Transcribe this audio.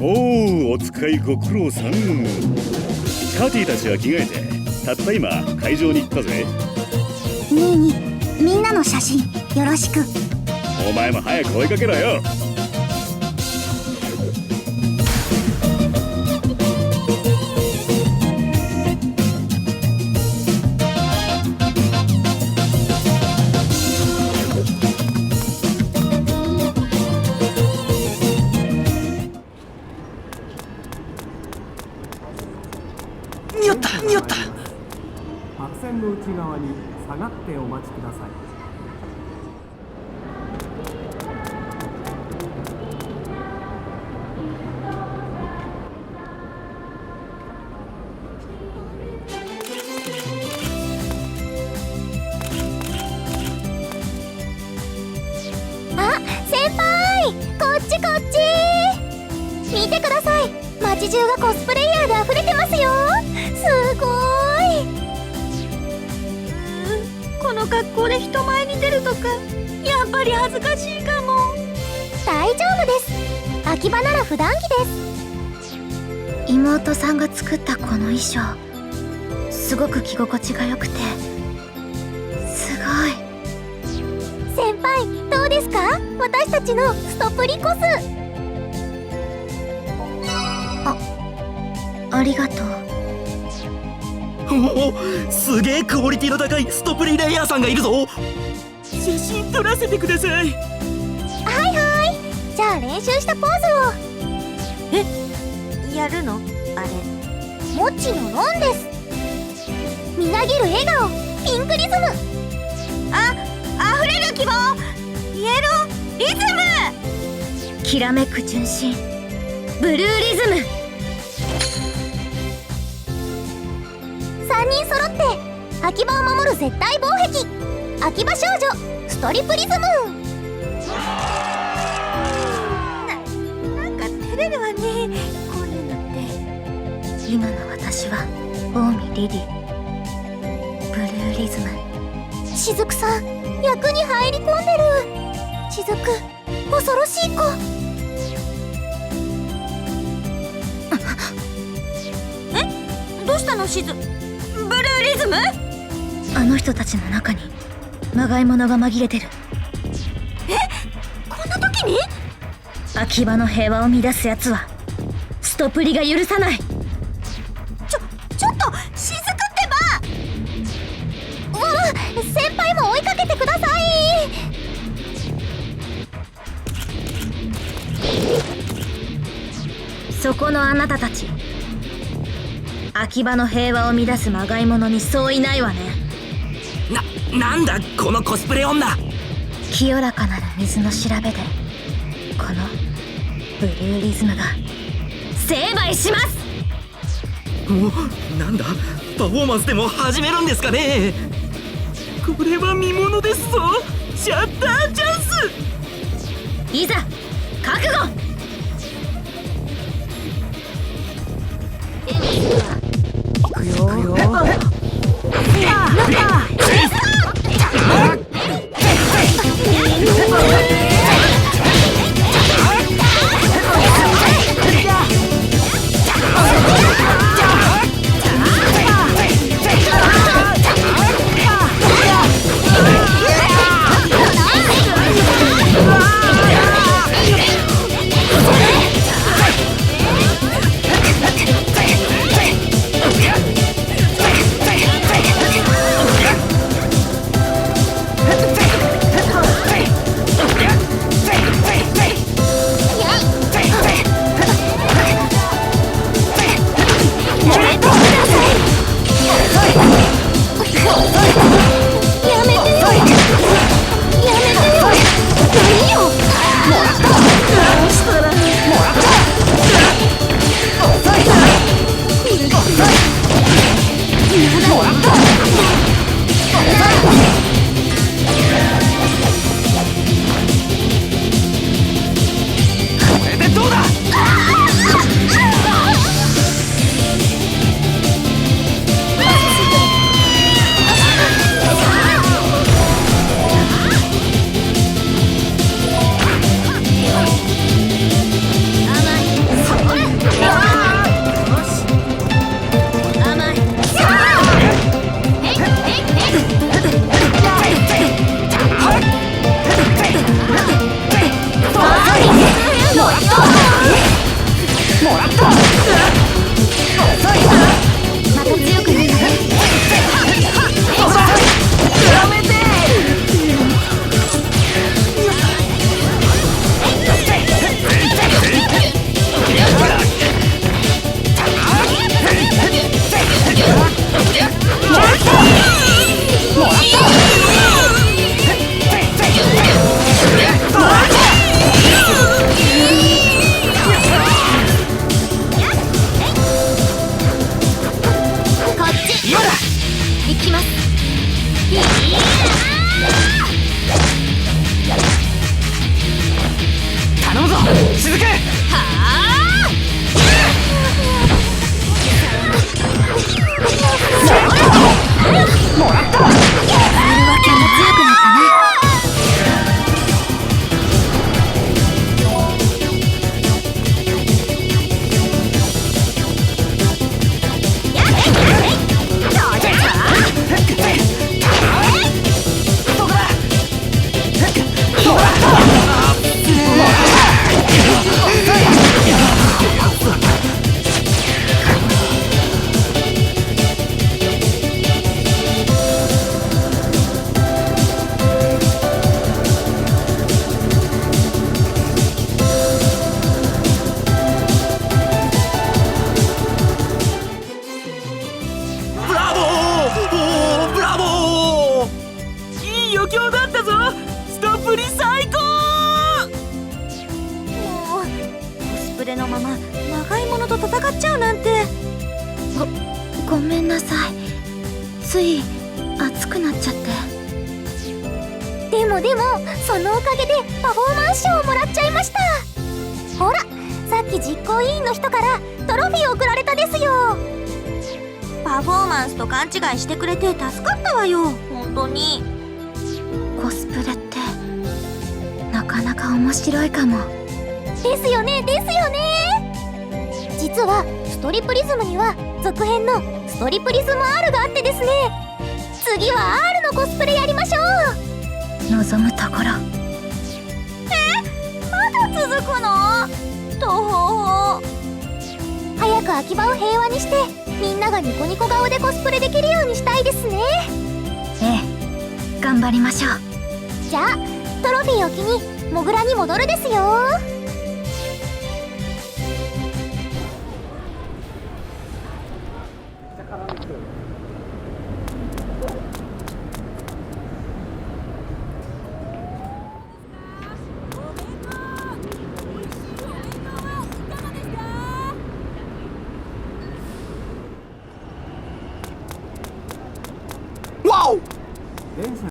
おおお使いご苦労さん。カティたちは着替えてたった今会場に行ったぜ。ニーニみんなの写真よろしく。お前も早く追いかけろよってお待ちください。あ先輩！こっちこっち！見てください。街中がコスプレイヤーで溢れてますよ。すごーこの格好で人前に出るとかやっぱり恥ずかしいかも。大丈夫です。秋葉なら普段着です。妹さんが作ったこの衣装すごく着心地が良くてすごい。先輩どうですか？私たちのストプリコス。あありがとうおおすげえクオリティの高いストプリレイヤーさんがいるぞ。写真撮らせてください。はいはい。じゃあ練習したポーズを。え？やるの？あれ。モッチのロンです。みなぎる笑顔。ピンクリズム。あ溢れる希望。イエローリズム。きらめく純真。ブルーリズム人揃って秋葉を守る絶対防壁。秋葉少女ストリプリズム。なんか照れるわねこういうのって今の私は近江リリー。ブルーリズム。雫さん役に入り込んでる。雫恐ろしい子。え？どうしたの？しずリズム？あの人たちの中にまがいものが紛れてる。え？こんな時に？秋葉の平和を乱す奴はストプリが許さない。ちょちょっと雫ってば！うわ先輩も追いかけてください。そこのあなたたち秋葉の平和を乱すまがいものにそういないわね。ななんだこのコスプレ女。清らかなる水の調べでこのブルーリズムが成敗します。おなんだパフォーマンスでも始めるんですかね。これは見ものですぞ。シャッターチャンス。いざ覚悟。行っちゃうなんて。ごごめんなさい。つい熱くなっちゃって。でもでもそのおかげでパフォーマンス賞をもらっちゃいました。ほらさっき実行委員の人からトロフィー送られたですよ。パフォーマンスと勘違いしてくれて助かったわよ。本当に。コスプレってなかなか面白いかも。ですよねですよね実はストリプリズムには続編のストリプリズム R があってですね。次は R のコスプレやりましょう。望むところ。え？まだ続くの？とほほ早く秋葉を平和にしてみんながニコニコ顔でコスプレできるようにしたいですね。ええ。頑張りましょう。じゃあトロフィーを機にモグラに戻るですよ